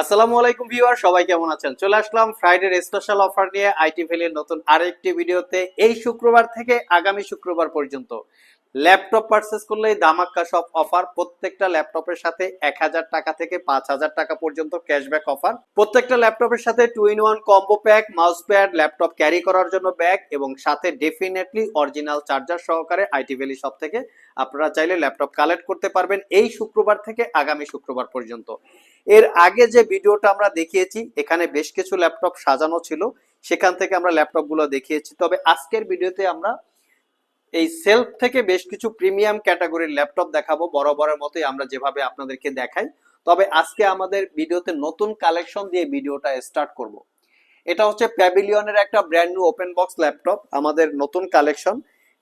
আসসালামু আলাইকুম ভিউয়ার, সবাই কেমন আছেন? চলে আসলাম ফ্রাইডে স্পেশাল অফার নিয়ে আইটি ভ্যালির নতুন আরেকটি ভিডিওতে। এই শুক্রবার থেকে আগামী শুক্রবার পর্যন্ত ল্যাপটপ পারচেস করলেই দামাক্কা সব অফার প্রত্যেকটা ল্যাপটপের সাথে এক হাজার টাকা থেকে পাঁচ হাজার টাকা পর্যন্ত ক্যাশব্যাক অফার প্রত্যেকটা ল্যাপটপের সাথে two in one combo pack mouse pad laptop carry করার জন্য ব্যাগ এবং সাথে ডেফিনেটলি অরিজিনাল চার্জার সহকারে আইটি ভ্যালি সব থেকে আপনারা চাইলে ল্যাপটপ কালেক্ট করতে পারবেন এই শুক্রবার থেকে আগামী শুক্রবার পর্যন্ত। এর আগে যে ভিডিওটা আমরা দেখিয়েছি, এখানে বেশ কিছু ল্যাপটপ সাজানো ছিল। সেখান থেকে আমরা ল্যাপটপগুলো দেখিয়েছি। তবে আজকের ভিডিওতে আমরা এই সেলফ থেকে বেশ কিছু প্রিমিয়াম ক্যাটাগরির ল্যাপটপ দেখাবো। বরাবরের মতোই আমরা যেভাবে আপনাদেরকে দেখাই। তবে আজকে আমাদের ভিডিওতে নতুন কালেকশন দিয়ে ভিডিওটা স্টার্ট করব। এটা হচ্ছে প্যাভিলিয়নের একটা brand new open box laptop আমাদের নতুন কালেকশন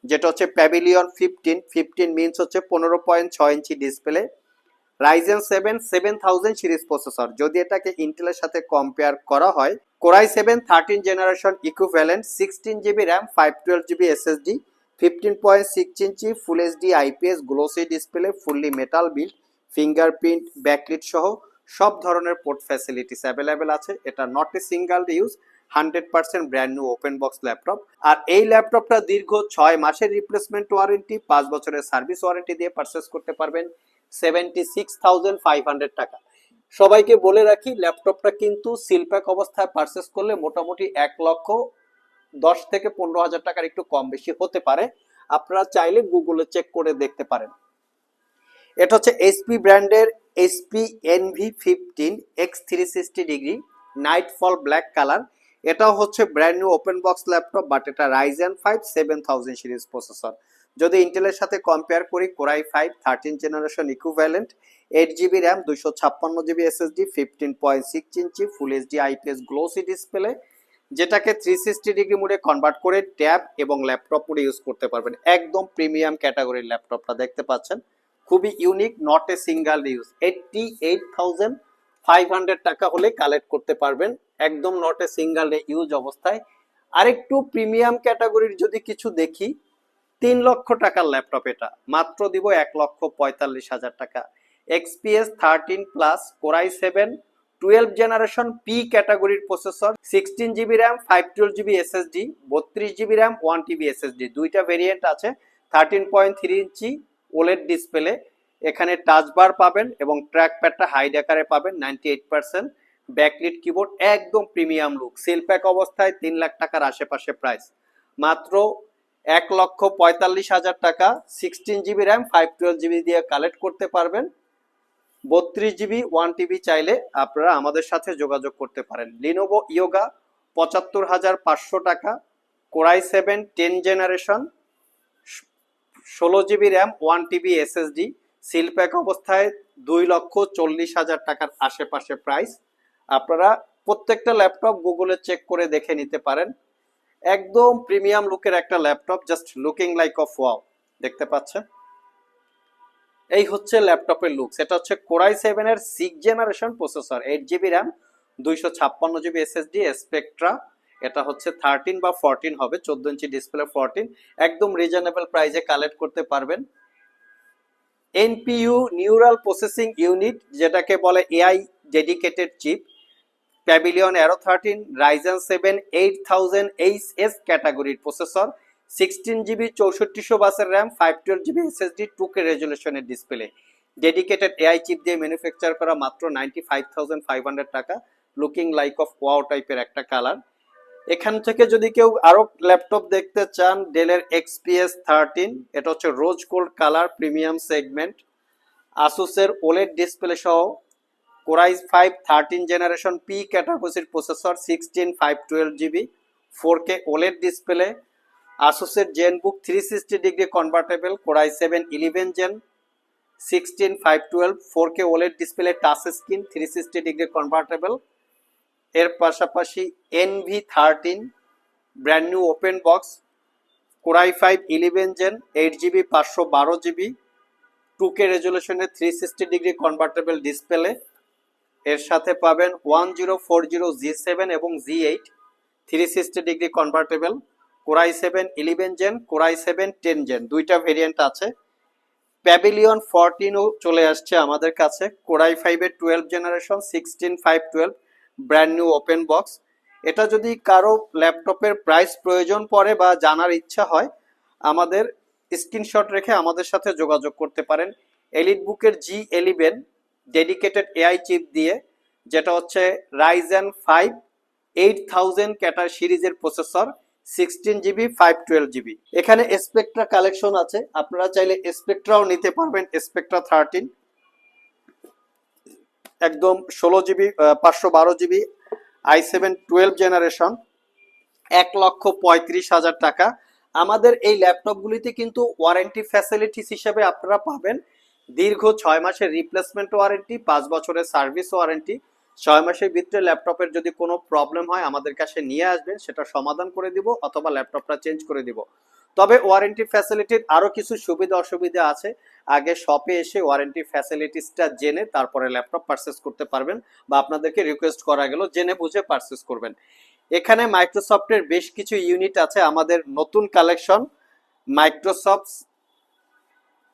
যেটা হচ্ছে প্যাভিলিয়ন ফিফটিন ফিফটিন মিনস হচ্ছে পনেরো পয়েন্ট ছয় inch display Ryzen seven seven thousand series processor যদি এটাকে ইন্টেলের সাথে কম্পেয়ার করা হয় Core i seven thirteen generation equivalent sixteen GB RAM five twelve GB SSD fifteen point six inch full HD IPS glossy display fully metal build fingerprint backlit সহ সব ধরনের port facilities available আছে। এটা not a single use hundred percent brand new open box laptop আর এই ল্যাপটপটা দীর্ঘ ছয় মাসের রিপ্লেসমেন্ট ওয়ারেন্টি পাঁচ বছরের সার্ভিস ওয়ারেন্টি দিয়ে পারচেস করতে পারবেন। Seventy six thousand five hundred টাকা। সবাইকে বলে রাখি ল্যাপটপটা কিন্তু সিলপ্যাক অবস্থায় পারচেস করলে মোটামুটি এক লক্ষ দশ থেকে পনেরো হাজার টাকার একটু কম বেশি হতে পারে। আপনারা চাইলে গুগলে চেক করে দেখতে পারেন। এটা হচ্ছে এসপি ব্র্যান্ডের HP Envy fifteen X three sixty degree nightfall black colour এটাও হচ্ছে brand new open box laptop but এটা Ryzen five seven thousand series processor যদি ইন্টেলের সাথে কম্পেয়ার করি Core i five thirteen generation equivalent eight GB RAM দুইশো ছাপ্পান্ন GB SSD fifteen point six inch full HD IPS glossy display যেটাকে three sixty degree মোডে convert করে tab এবং ল্যাপটপ মোডে ইউজ করতে পারবেন। একদম প্রিমিয়াম ক্যাটাগরির ল্যাপটপটা দেখতে পাচ্ছেন। খুবই unique not a single use eighty eight thousand five hundred টাকা হলে কালেক্ট করতে পারবেন। একদম নট এ সিঙ্গেল ইউজ অবস্থায়। আরেকটু প্রিমিয়াম ক্যাটাগরির যদি কিছু দেখি, তিন লক্ষ টাকার ল্যাপটপ এটা। মাত্র দিব এক লক্ষ পঁয়তাল্লিশ হাজার টাকা। XPS thirteen plus Core i seven twelve generation P ক্যাটাগরির processor sixteen GB RAM five twelve GB SSD বত্রিশ GB RAM one TB SSD দুইটা ভেরিয়েন্ট আছে thirteen point three inch OLED display এখানে টাচ বার পাবেন এবং track প্যাডটা hide আকারে পাবেন ninety eight percent backlit keyboard একদম প্রিমিয়াম লুক সেল প্যাক অবস্থায় তিন লাখ টাকার আশেপাশে প্রাইস মাত্র এক লক্ষ পঁয়তাল্লিশ হাজার টাকা sixteen GB RAM five twelve GB দিয়ে কালেক্ট করতে পারবেন। বত্রিশ জিবি ওয়ান টিবি চাইলে আপনারা আমাদের সাথে যোগাযোগ করতে পারেন। লিনোভো ইয়োগা পঁচাত্তর হাজার পাঁচশো টাকা Core i seven ten generation ষোলো GB RAM one TB SSD seal pack অবস্থায় দুই লক্ষ চল্লিশ হাজার টাকার আশেপাশে প্রাইস আপনারা প্রত্যেকটা ল্যাপটপ গুগলে চেক করে দেখে নিতে পারেন। একদম প্রিমিয়াম লুকের একটা laptop just looking like of wow দেখতে পাচ্ছেন? এই হচ্ছে ল্যাপটপের লুক সেটা হচ্ছে কোরাই সেভেন এর six generation processor eight GB RAM দুইশো ছাপ্পান্ন জিবি এসএসডি স্পেকট্রা এটা হচ্ছে থার্টিন বা ফোরটিন হবে, চোদ্দ ইঞ্চি ডিসপ্লে ফোরটিন একদম রিজনেবল প্রাইসে কালেক্ট করতে পারবেন। এনপিইউ নিউরাল প্রসেসিং ইউনিট যেটাকে বলে AI dedicated chip Pavilion Aero thirteen Ryzen seven eight thousand H S ক্যাটাগরির প্রসেসর সিক্সটিন জিবি চৌষট্টিশো বাসের RAM five twelve GB SSD two K রেজুলেশনের display dedicated AI chip দিয়ে manufacture করা মাত্র ninety five thousand five hundred টাকা looking like of wow টাইপের একটা colour এখান থেকে যদি কেউ আরও ল্যাপটপ দেখতে চান ডেলের এক্সপিএস থার্টিন এটা হচ্ছে rose gold colour premium segment আসুসের OLED display সহ Core i five thirteen generation P ক্যাটাগরির processor sixteen five twelve GB four K OLED display আসুসের Zenbook three sixty degree convertible Core i seven eleven gen sixteen five twelve four K OLED display touch screen three sixty degree convertible এর পাশাপাশি Envy thirteen brand new open box Core i five eleven gen eight GB পাঁচশো বারো GB two K রেজুলেশনের three sixty degree convertible display এর সাথে পাবেন one zero four zero G seven এবং G eight three sixty degree convertible Core i seven, eleven gen, Core i seven, ten gen, দুইটা variant আছে। Pavilion ফোরটিনও চলে আসছে আমাদের কাছে। কোরাই ফাইভের twelve generation sixteen five twelve brand new open box এটা যদি কারও ল্যাপটপের প্রাইস প্রয়োজন পড়ে বা জানার ইচ্ছা হয়, আমাদের স্ক্রিনশট রেখে আমাদের সাথে যোগাযোগ করতে পারেন। এলিট বুকের G eleven dedicated AI chip দিয়ে, যেটা হচ্ছে রাইজেন ফাইভ এইট থাউজেন্ড ক্যাটার সিরিজের processor sixteen GB five twelve GB এখানে স্পেকট্রা কালেকশন আছে। আপনারা চাইলে স্পেকট্রাও নিতে পারবেন স্পেকট্রা থার্টিন একদম ষোলো জিবি পাঁচশো বারো GB I seven twelve generation এক লক্ষ পঁয়ত্রিশ হাজার টাকা। আমাদের এই ল্যাপটপগুলিতে কিন্তু ওয়ারেন্টি ফ্যাসিলিটিস হিসেবে আপনারা পাবেন। দীর্ঘ ছয় মাসের রিপ্লেসমেন্ট ওয়ারেন্টি পাঁচ বছরের সার্ভিস ওয়ারেন্টি ছয় মাসের ভিতরে ল্যাপটপের যদি কোনো প্রবলেম হয়, আমাদের কাছে নিয়ে আসবেন, সেটা সমাধান করে দিব অথবা ল্যাপটপটা চেঞ্জ করে দিব। তবে ওয়ারেন্টি ফ্যাসিলিটির আরও কিছু সুবিধা অসুবিধা আছে। আগে শপে এসে ওয়ারেন্টি ফ্যাসিলিটিসটা জেনে তারপরে ল্যাপটপ পারচেস করতে পারবেন বা আপনাদেরকে রিকোয়েস্ট করা গেল, জেনে বুঝে পারচেস করবেন। এখানে মাইক্রোসফটের বেশ কিছু ইউনিট আছে, আমাদের নতুন collection Microsoft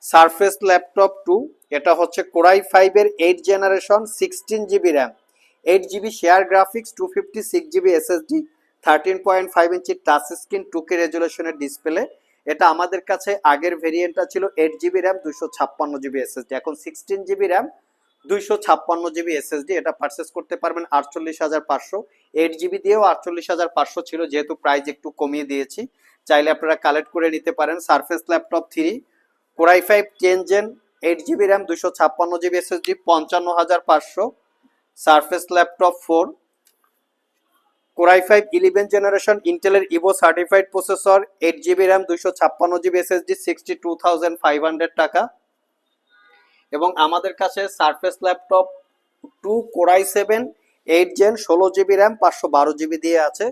Surface laptop two এটা হচ্ছে কোরাই ফাইভের eight generation sixteen GB RAM eight GB share graphics two fifty six GB SSD thirteen point five inch touch screen two K রেজুলেশনের display এটা আমাদের কাছে আগের ভেরিয়েন্টটা ছিল এইট জিবি র্যাম দুশো ছাপ্পান্ন জিবি এসএসডি এখন সিক্সটিন জিবি র্যাম দুইশো ছাপ্পান্ন জিবি এসএসডি এটা পারচেস করতে পারবেন আটচল্লিশ হাজার পাঁচশো। এইট জিবি দিয়েও আটচল্লিশ হাজার পাঁচশো ছিল, যেহেতু প্রাইস একটু কমিয়ে দিয়েছি। চাইলে আপনারা কালেক্ট করে নিতে পারেন। Surface Laptop three core i five ten gen eight GB RAM দুশো ছাপ্পান্ন জিবি এসএসডি পঞ্চান্ন হাজার পাঁচশো। Surface Laptop four core i five eleven generation ইন্টেলের Evo certified processor eight GB RAM দুশো ছাপ্পান্ন GB SSD sixty two thousand five hundred টাকা। এবং আমাদের কাছে Surface Laptop two core i seven eight gen ষোলো জিবি র্যাম পাঁচশো বারো জিবি দিয়ে আছে,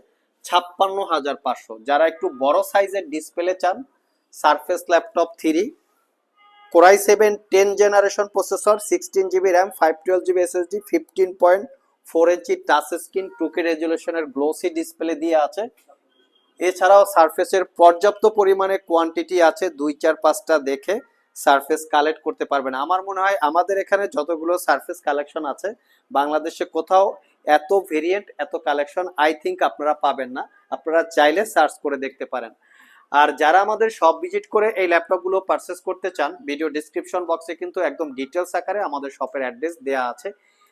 ছাপ্পান্ন হাজার পাঁচশো। যারা একটু বড় সাইজের ডিসপ্লে চান Surface Laptop three core i seven ten generation processor sixteen GB RAM five twelve GB SSD fifteen point four inch touch screen two K রেজুলেশনের গ্লোসি ডিসপ্লে দিয়ে আছে। এছাড়াও সারফেসের পর্যাপ্ত পরিমাণে কোয়ান্টিটি আছে, দুই চার পাঁচটা দেখে সারফেস কালেক্ট করতে পারবেন। আমার মনে হয় আমাদের এখানে যতগুলো সারফেস কালেকশন আছে, বাংলাদেশে কোথাও এত ভেরিয়েন্ট এত কালেকশন আই থিঙ্ক আপনারা পাবেন না। আপনারা চাইলে সার্চ করে দেখতে পারেন। আর যারা আমাদের সব ভিজিট করে এই ল্যাপটপগুলো পারচেস করতে চান ভিডিও ডিসক্রিপশন বক্সে কিন্তু একদম ডিটেলস আকারে আমাদের শপের অ্যাড্রেস দেওয়া আছে।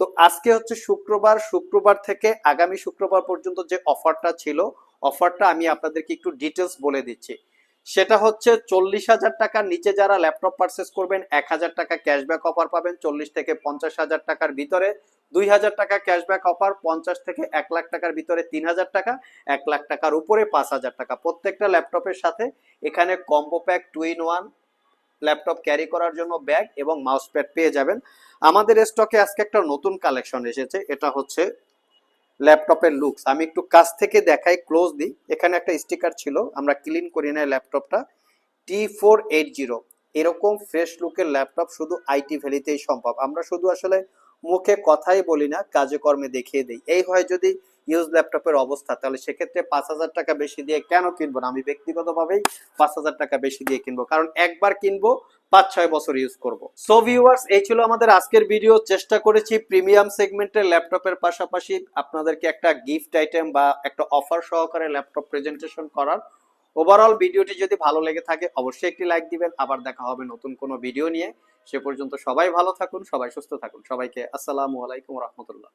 তো আজকে হচ্ছে শুক্রবার শুক্রবার থেকে আগামী শুক্রবার পর্যন্ত যে অফারটা ছিল, অফারটা আমি আপনাদেরকে একটু ডিটেলস বলে দিচ্ছি। সেটা হচ্ছে চল্লিশ হাজার টাকার নিচে যারা ল্যাপটপ পারচেস করবেন, এক হাজার টাকা ক্যাশব্যাক অফার পাবেন চল্লিশ থেকে পঞ্চাশ হাজার টাকার ভিতরে, দুই হাজার টাকা ক্যাশব্যাক অফার পঞ্চাশ থেকে এক লাখ টাকার ভিতরে তিন হাজার টাকা, এক লাখ টাকার উপরে পাঁচ হাজার টাকা। প্রত্যেকটা ল্যাপটপের সাথে এখানে combo pack two in one laptop carry করার জন্য ব্যাগ এবং মাউস প্যাড পেয়ে যাবেন। আমাদের স্টকে আজকে একটা নতুন কালেকশন এসেছে, এটা হচ্ছে ল্যাপটপের লুকস। আমি একটু কাছ থেকে দেখাই, ক্লোজ দিই। এখানে একটা স্টিকার ছিল, আমরা ক্লিন করি না ল্যাপটপটা। টি ফোর এইট জিরো এরকম ফ্রেশ লুকের ল্যাপটপ শুধু আইটি ভ্যালিতেই সম্ভব। আমরা শুধু আসলে মুখে কথাই বলি না, কাজে কর্মে দেখিয়ে দিই। এই হয় যদি ইউজ ল্যাপটপের অবস্থা, তাহলে সেক্ষেত্রে পাঁচ হাজার টাকা বেশি দিয়ে কেন কিনবো না? আমি ব্যক্তিগতভাবেই পাঁচ হাজার টাকা বেশি দিয়ে কিনবো, কারণ একবার কিনবো পাঁচ ছয় বছর ইউজ করব। সো ভিউয়ার্স এই ছিল আমাদের আজকের ভিডিও চেষ্টা করেছি প্রিমিয়াম সেগমেন্টের ল্যাপটপের পাশাপাশি আপনাদেরকে একটা গিফট আইটেম বা একটা অফার সহকারে ল্যাপটপ প্রেজেন্টেশন করার। ওভারঅল ভিডিওটি যদি ভালো লেগে থাকে, অবশ্যই একটি লাইক দিবেন। আবার দেখা হবে নতুন কোনো ভিডিও নিয়ে। সে পর্যন্ত সবাই ভালো থাকুন, সবাই সুস্থ থাকুন। সবাইকে আসসালামু আলাইকুম রহমতুল্লাহ।